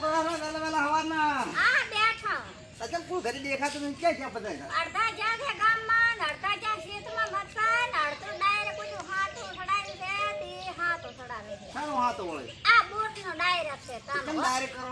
શું કરો વેલા વેલા બેઠા. અચલ કોઈ ઘરે દેખાતું નથી? ક્યાં ક્યાં બધા અડધા જ્યાં છે ગામમાં અડધા જ્યાં ખેતમાં ને અડધું ડાયરેક્ટ બધું હાથું ચડાવી છે તે હાથું છે. વળે? આ બોટનો ડાયરેક્ટ છે કરો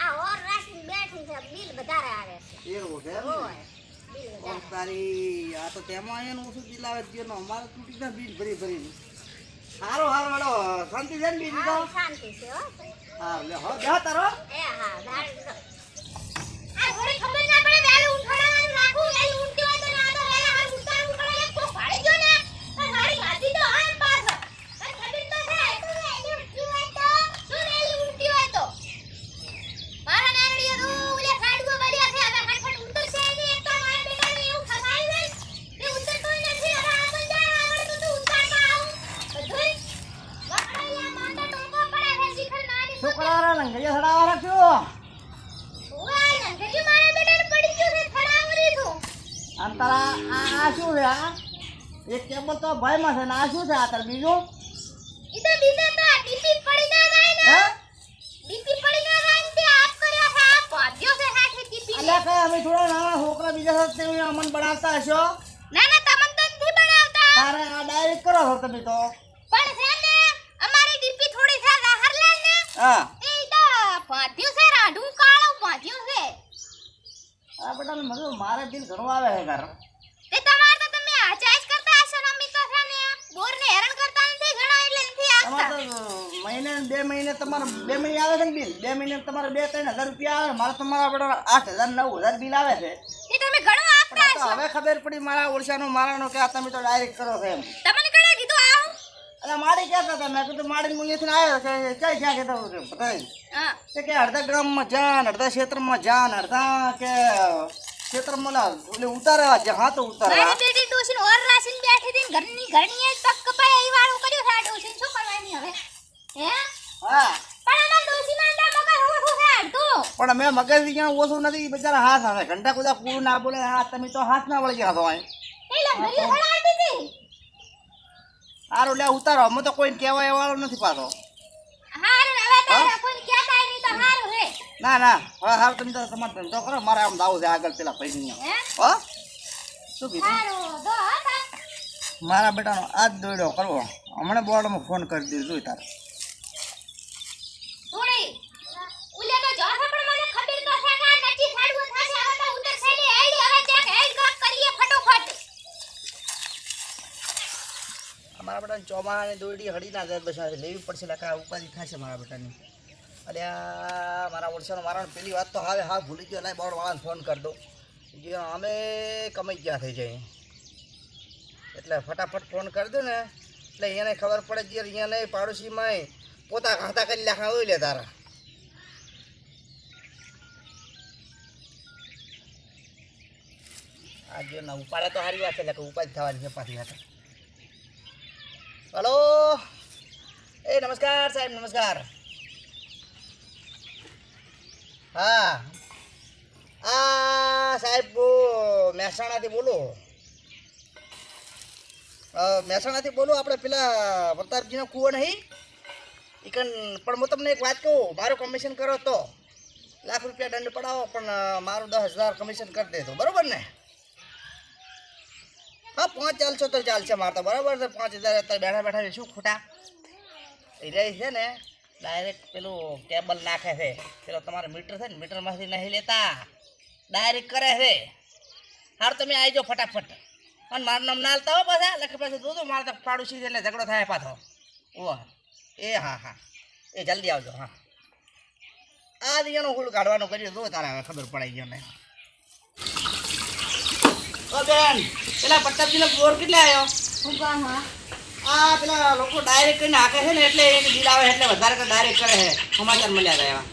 આ ઓર રાખીને બેઠી છે બિલ વધારે આવે છે. એવું છે ને? હોય તારી આ તો તેમાં એનું ઓછું બિલ આવે છે અમારે તૂટી બિલ ભરી ભરી હારો હારો હાલો. શાંતિ છે ને બીજું તો? શાંતિ છે હો. હા લે હો જા તારો. એ હા આ ખબર ના પડે વેલું ઉઠાડવાનું રાખું વેલું ઉઠતી હોય તો ના તો વેલા હાર ઉઠાડવું પડે એક તો ભાડી ગયો ને તો મારી ગાડી તો આમ પાસ તને ખબર તો છે તો વેલી ઉઠતી હોય તો શું વેલી ઉઠતી હોય તો મારા નાનડીઓ તો ઓલે ખાડગો બળ્યા છે હવે ફટફટ ઉતરશે ને એક તો મારા બેટાને એવું ખવાયું ને તે ઉતરતો નથી હવે આ બંદા આવડતું તો ઉતારતા આવું બધુંય વખડાયા માંડા ટોકો પડે છે શિખર નાની શું કરો ને ગયો સડાવા રાખ્યો ઓય નંદજી મારા બેટાને પડી ગયું છે ફડાવરી તું આમ તારા આ આ શું છે આ એક કેબલ તો ભાઈમાં છે ને આ શું છે આ તાર બીજું? ઈ તો બીજા તો ડીપી પડી ના જાય ને. ડીપી પડી ના જાય ને તે આપ કર્યો છે આ પાડ્યો છે હાથે ડીપી અલ્યા કઈ અમે થોડા નાના છોકરા બીજા સાથે અમન બનાવતા હશો? ના ના તમને તો નથી બનાવતા. તારે આ ડાયરેક્ટ કરો છો તમે તો. પણ છે ને અમારી ડીપી થોડી છે બહાર લે ને. હા. તો પાડ્યું છે રાઢું કાળું પાડ્યું છે. આ બેટા મને મારે દિલ ઘણું આવે છે ઘર તે તમાર તો તમે આ ચોઈસ કરતા હશો ને અમી તો છે ને બોર ને હેરાન કરતા નથી ઘણા એટલે નથી તમારે આવતા તો મહિને ને બે મહિને તમારે બે મહિને આવે છે ને બિલ? બે મહિને તમારે બે ત્રણ હજાર રૂપિયા આવે. મારે તમારા બેટા આઠ હજાર નવ હજાર બિલ આવે છે. એ તમે ઘણું આપતા હશો હવે ખબર પડી મારા ઓડસાનો મારા નો કે આ તમે તો ડાયરેક્ટ કરો છો એમ. તમને કણે કીધું આવું? એટલે માડી કહેતા હતા. મેં કીધું માડી મૂલ્યથી આવ્યો કે ક્યાં ક્યાં કહેતા હા. તે કે અડધા ગ્રામમાં જાન અડધા ક્ષેત્રમાં જાન અડધા કે ક્ષેત્રમાં ઉતારવા છે. હા તો ઉતારવા બેટી ડોસીને ઓર રાસીને બેઠી હતી ઘરની ઘરની એ તક કપાય એ વાળું કર્યું છે આ ડોસીને શું કરવાની હવે? હે? હા. પણ અમે મગજ ક્યાં ઓછું નથી બિચારા હાથ આવે. ઘંટા કુદા કુડું ના બોલે હા તમે તો હાથ ના વળી ગયા હતી. સારું લે ઉતારો. અમે તો કોઈ કહેવાય એવાળો નથી પાછો. હવે તો ના ના. હા હારું તમે તો તમારો ધંધો કરો. મારે આમ દાવું છે આગળ પેલા પૈસા હો? શું કીધું? મારા બેટાનો આજ દોડ્યો કરવો. હમણાં બોર્ડમાં ફોન કરી દીધું તારે થોડી ઉલે તો જો છે પણ મને ખબર તો છે કે આ નચી ખાડવું થાશે હવે તો ઉતર સેલી હેડ હવે દેખ હેડ કાક કરીએ ફટોફટ મારા ચોમાને દોરડી હડી ના જાય બસ લેવી પડશે લખા ઉપાધિ થશે મારા બેટાની અરે મારા ઓળશાનો મારા પેલી વાત તો હવે હા, ભૂલી ગયો, લાય બોર્ડ વાળાને ફોન કરી દો જે અમે કમાઈ ગયા થઈ જાય. એટલે ફટાફટ ફોન કરી દો ને. એટલે એને ખબર પડે કે અહીંયા નહીં પાડોશીમાં પોતા ખાતા કરી લાખા હોય લે તારા. આજે ના ઉપાડે તો સારી વાત છે, એટલે કે ઉપાધિ થવાની છે પાછી હલો. એ, નમસ્કાર સાહેબ, નમસ્કાર. હા. આ સાહેબ મહેસાણાથી બોલું. મહેસાણાથી બોલું આપણે પેલા પ્રતાપજીનો કૂવો નહીં? ઈકન, પણ હું તમને એક વાત કહું, મારું કમિશન કરો તો. લાખ રૂપિયા દંડ પડાવો, પણ મારું દસ હજાર કમિશન કરી દેજો. બરાબર ને? હા, પાંચ ચાલશો તો ચાલશે મારે તો, બરાબર છે? પાંચ હજાર અત્યારે બેઠા બેઠા શું ખોટા? એ છે ને ડાયરેક્ટ પેલું કેબલ નાખે છે. પેલો તમારે મીટર છે ને મીટરમાંથી નહીં લેતા. ડાયરેક્ટ કરે છે. હાર, તમે આવી જાઓ ફટાફટ. અને મારું નામ ના હાલતા હો પાછા, લખે પાછું દૂધું મારે તો પાડોશી એટલે ઝઘડો થાય પાછો. ઓ એ હા હા. એ જલ્દી આવજો, હા. આ દિયાનું હુલ કાઢવાનું કરી જો તારે ખબર પડાઈ ગયો ને. બેન! પેલા પ્રતાપજીનો બોર કેટલા આવ્યો આ પેલા લોકો ડાયરેક્ટ કરીને હાકે છે ને એટલે એને બિલ આવે એટલે વધારે ડાયરેક્ટ કરે છે. સમાચાર મળ્યા હતા એવા.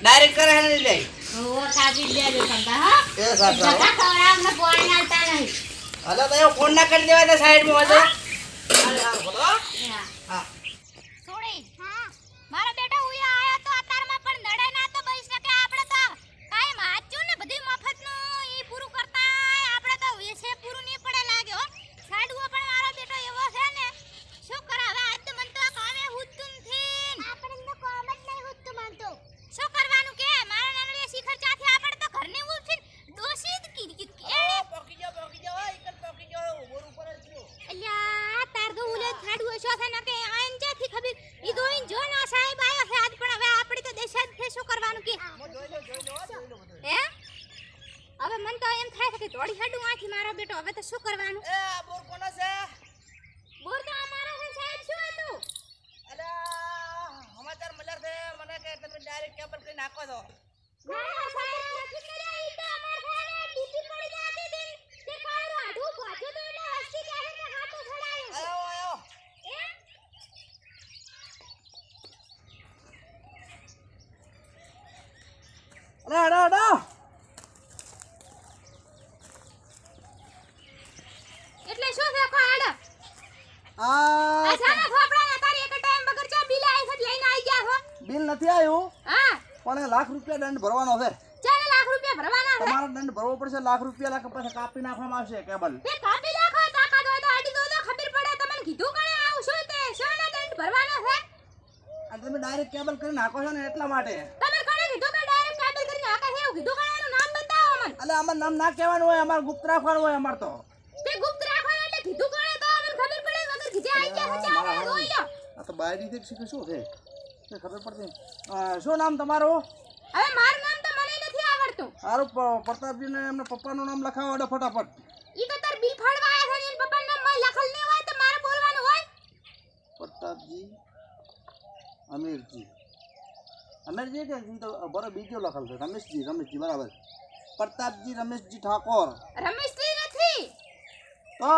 ડાયરેક્ટ કરે છે ને એ નહીં. હલો તો ફોન ના કરી દેવાય તો સાઈડમાં હતો હાલ, હાલ, બોલો હો. હા છોડી હા મારો બેટો ઉયા આયો તો અતારમાં પણ નડે ના તો બઈ શકે આપણે તો કાઈ વાંચ્યું ને બધું મફતનું ઈ પૂરું કરતા આપણે તો વેસે પૂરું નહીં પડે લાગ્યો સાડવો પણ મારો બેટો એવો છે ને શું કરે હવે આજ તો મન તો કામે હુતું નથી આપણે કે દોડી હેડું આથી મારો બેટો હવે તો શું કરવાનું? એ આ બોર કોનો છે? બોર તો અમારો છે સાહેબ શું હતું? અરે સમાચાર મળ્યા છે. મને કે તમે ડાયરેક્ટ કેબલ કરી નાખો છો. ના ના સાહેબ નથી કર્યા ઈ તો અમાર ઘરે ટીપી પડી જાતી હતી તે કાળું આઢું ભાજ્યું તો એટલે હસી જાય ને હાથો છડાયો આયો આયો અરે અરે અરે એટલે શું છે કો આડા આ આ સાના થોપડા ને તારી એક ટાઈમ વગર ચા બિલ આવી છે લઈને આવી ગયા છો બિલ નથી આવ્યું હા એ લાખ રૂપિયા દંડ ભરવાનો છે. ચાલે લાખ રૂપિયા ભરવાના છે. તમારો દંડ ભરવો પડશે લાખ રૂપિયા લાખ પછી કાપી નાખવામાં આવશે કેબલ. તે કાપી નાખો તાકાત હોય તો આડી દો તો ખબર પડે. તમને કીધું કણે આવું શું તે? શાના દંડ ભરવાનો છે? અને તમે ડાયરેક્ટ કેબલ કરી નાખો છો ને એટલા માટે. તમે કણે કીધું કે ડાયરેક્ટ કાબલ કરીને આકા છે? એવું કીધું કણે? એનું નામ બતાવો મને એટલે આમાં નામ ના કહેવાનું હોય અમારે ગુપ્ત રાખવાનું હોય અમાર તો. તે ગુપ્ત રાખવાનું એટલે કીધું કણે? તો મને ખબર પડે વગર કીધે આવી ગયા છે ચા વાળા જોઈ લો. આ તો બાયરી થી શીખે શું છે? કઈ ખબર પડતી? શું નામ તમારું? હવે મારું નામ તો મને નથી આવડતું. સારું પ્રતાપજીને એમના પપ્પાનું નામ લખાવો દો ફટાફટ. ઈ તો તાર બિલ ફાડવા આવ્યા છે ને પપ્પાનું નામ મય લખલ નહીં હોય તો મારે બોલવાનું હોય. પ્રતાપજી અમીરજી. અમીરજી કે તો બરો બીજો લખલ છે. રમેશજી રમેશજી બરાબર. પ્રતાપજી રમેશજી ઠાકોર. રમેશજી નથી. તો?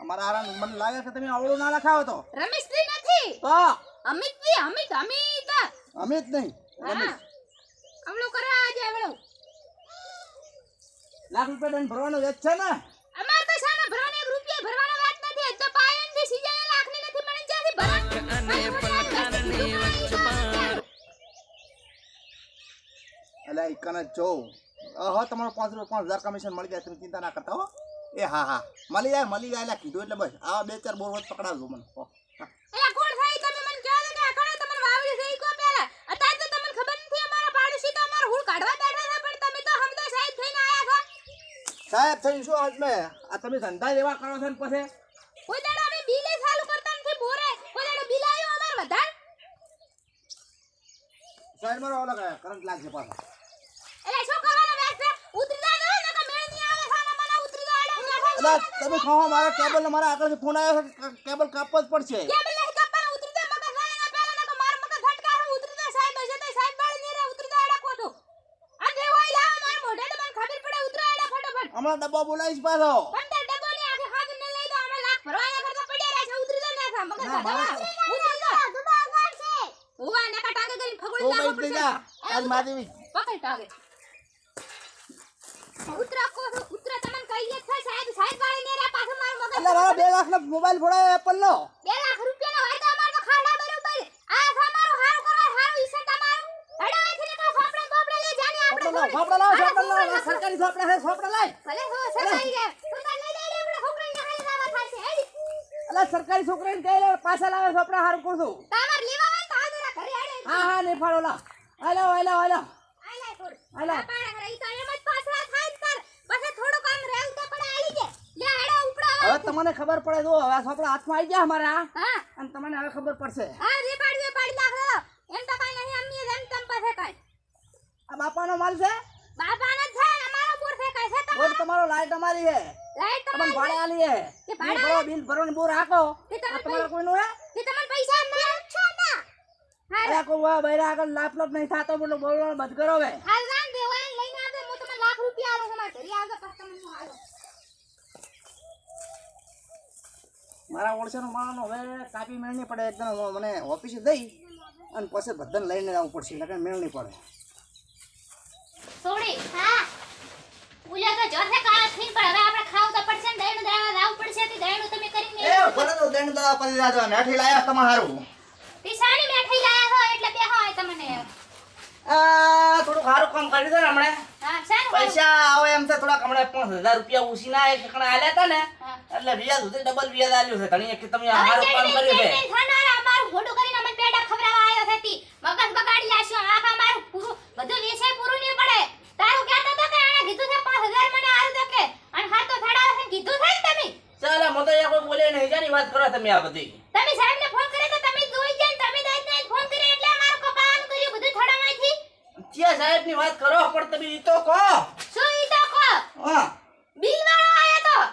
અમારા આરામ મને લાગે છે તમે અવળું ના લખાવો તો. રમેશજી નથી. તો? અમિતજી અમિત અમિત. અમિત નહીં અમિત. અમલો કરો આજે આવળો લાખ રૂપિયા દંડ ભરવાનો વેચ છે ને? અમાર તો સાના ભરવાનો એક રૂપિયા ભરવાનો વાત નથી તો પાયનથી સીજાને લાખની નથી મળી જ્યાંથી અને પલકાને એટલે એકને જો હા તમારો પાંચ રૂપિયા પાંચ હજાર કમિશન મળી જાય તમે ચિંતા ના કરતા હો. એ હા હા. મળી જાય મળી જાય એટલે કીધું એટલે બસ. આ બે ચાર બોર વધ પકડાવજો મને હો, હા. એલા કોણ થાય તમે મને કહો તો કે આકડે તમને વાવડી છે ઈ કો પેલા અત્યારે તો તમને ખબર નથી અમારા પાડોશી તો અમાર હુળ કાઢવા બેઠા છે પણ તમે તો હમદા સાહેબ થઈને આયા છો સાહેબ થઈ શું મેં? આ તમે ધંધા લેવા કરો છો ને પછી? કોઈ દાડો અમે બિલે ચાલુ કરતા નથી બોરે કોઈ દાડો બિલ આવ્યો અમાર વધાર સાહેબ મારો ઓલા કયા કરંટ લાગશે પાછો. એટલે શું કરવાનો વ્યાસ ઉતરી દો નકર મેળની આવે સાના મને ઉતરી એટલે તમે કહો મારા કેબલ મારા આગળથી ફોન આવ્યો છે કેબલ કાપવા જ પડશે કે બલે કપ્પા ઉતરી જા મગજ લાય ના પેલા નકર માર મગજ ફટકા છે ઉતરી જા સાહેબ હશે તો સાહેબ બાળી નહીં રે ઉતરી જા એડા કોતો આ જે હોય લાવ માર મોઢે તો મને ખબર પડે ઉતરા એડા ફટાફટ હમણાં ડબ્બા બોલાવીશ પાછો. પંદર ડબ્બો ની આખે હાથ ને લઈ દો અમે લાખ ભરવાના કરતા પડ્યા રહે છે ઉતરી જા ના મગજ ના, ઉતરી જા દુબા આગળ છે ઉવા નકા ટાંગે કરીને ઓ ફગોડી ભાઈ આજ મારી પકડ ટાંગે. ઉતરા કો ઉતરા તમને કહીએ છે સાહેબ સાહેબ વાળી ને રે પાછો માર મગજ એટલે બે લાખ નો મોબાઈલ ફોડાયો એપલ નો લાવ સોપડો લાવ સોપડો લાવ સરકારી સોપડા છે સોપડો લાવ ભલે હો સગાઈ રે તું તાર લઈ જાય આપણે છોકરાને હાલે લાવા થાશે. હેડી. એટલે સરકારી છોકરાને કહી લે પાછા લાવે સોપડા હારું કરશું તમાર લેવા હોય તો હાજરા ઘરે હેડે હા હા નહીં ફાડો લાવ હાલો હાલો. હાલો આઈ લાય થોડું પાણા કરે તો એમ જ પાછળ થાય જ તાર. થોડું કામ રેલ તો પડે આલી જે લે હેડો ઉપડા હવે. તમને ખબર પડે જો હવે સોપડા હાથમાં આવી ગયા અમારા. હા. અને તમને હવે ખબર પડશે. હા રે પાડી પાડી એમ તો કાઈ નહીં અમ્મી એમ તમ પાસે કાઈ. આ બાપાનો માલ છે? બાપાનો છે અમારો બોર ફેંકાય છે તમારો. તમારો લાઈટ અમારી છે. લાઈટ તમારી ભાડે આલી છે. કે ભાડે ભરો બિલ ભરો ને બોર હાકો કે તમારો કોઈનું હે કે તમને પૈસા ના છો ના. અરે કોઈ વા બૈરા આગળ લાપ લાપ નહીં થાતો બોલો બોલવાનું બંધ કરો હવે. હાલ રાન દેવો લઈને આવજો હું તમને લાખ રૂપિયા આલું તમારે ઘરે આવજો પછી તમને હું આલો મારા ઓળખાનો માણસનો હવે કાપી મેળ નહીં પડે એકદમ મને ઓફિસે દઈ અને પછી બધાને લઈને જવું પડશે એટલે મેળ નહીં પડે. સોડી. હા. ઉલ્યા તો જોરસે કાળા થઈને પણ હવે આપણે ખાવ તો પડશે ને દહીંનું દાવા લાવ પડશે તે દહીંનું તમે કરીને એ ભલે તો દંડ દવા પડી જાજો નાઠી લાયા તમારું પિસાણી બેઠી લાયા હો એટલે બે હોય તમને. આ થોડું સારું કામ કર્યું દે ને હમણે. પૈસા આવે એમ છે થોડાક હમણે પાંચ હજાર રૂપિયા ઉછીના એક કણા આલ્યા હતા ને એટલે વ્યાજ સુધી ડબલ વ્યાજ આલ્યું છે. ઘણી એક તમે હારું કામ કર્યું છે. અમારું ઘોડું કરીને અમને પેડા ખવડાવવા આવ્યો છે તી. મગજ બગાડી લાશ્યો આખા મારું પૂરું બધું વેચાય પૂરું નહીં પડે તારું કહેતો તો કે આણે કીધું છે 5000 મને આલ દે કે અને હા તો થડાવે છે કીધું છે ને તમે ચાલે મને તો અહીંયા કોઈ બોલે નહીં જાની વાત કરો તમે આ બધી. તમે સાહેબને ફોન કરે તો તમે જોઈ જાય તમે દાઈત ને ફોન કરે એટલે અમારું કપાવાનું કર્યું બધું થડામાંથી. ત્યાં સાહેબની વાત કરો પણ તમે ઈ તો કહો. શું ઈ તો કહો? હા.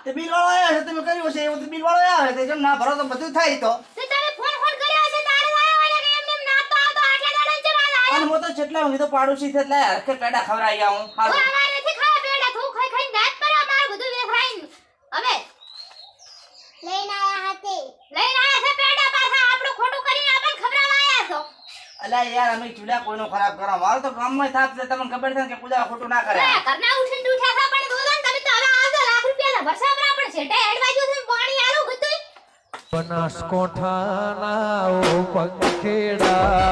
તે. બિલ વાળો આવ્યો છે તમે કર્યું છે એવું બિલ વાળો આવે છે જેમ ના ભરો તો બધું થાય તો. તે તમે ફોન ફોન કર્યો છે તારે આયો હોય કે એમ એમ ના તો આવતો આટલા દાડા મારા આયો? અને હું તો જેટલા હું તો પાડોશી છે એટલે હરખે પેડા ખવડાવી આવું. હું હારું અમારે નથી ખાવા પેડા તું ખાઈ ખાઈને દાંત પર અમારું બધું વેફરાઈને હવે લઈને આયા હાથે લઈને આયા છે પેડા પાછા આપણું ખોટું કરીને આપણને ખવડાવવા આયા છો અલ્યા યાર અમે ચૂલા કોઈનો ખરાબ કરો. મારો તો ગામમાં થાપ છે. તમને ખબર છે કે કુદા ખોટું ના કરે. ઘરના ઉઠીને ઉઠ્યા હતા પણ દોદન તમે તો હવે આવજો લાખ રૂપિયા ભરસા પર આપણે છેટે હેડવાજો છે પાણી આલું બધું બનાસકોઠાના ઓ પંખેડા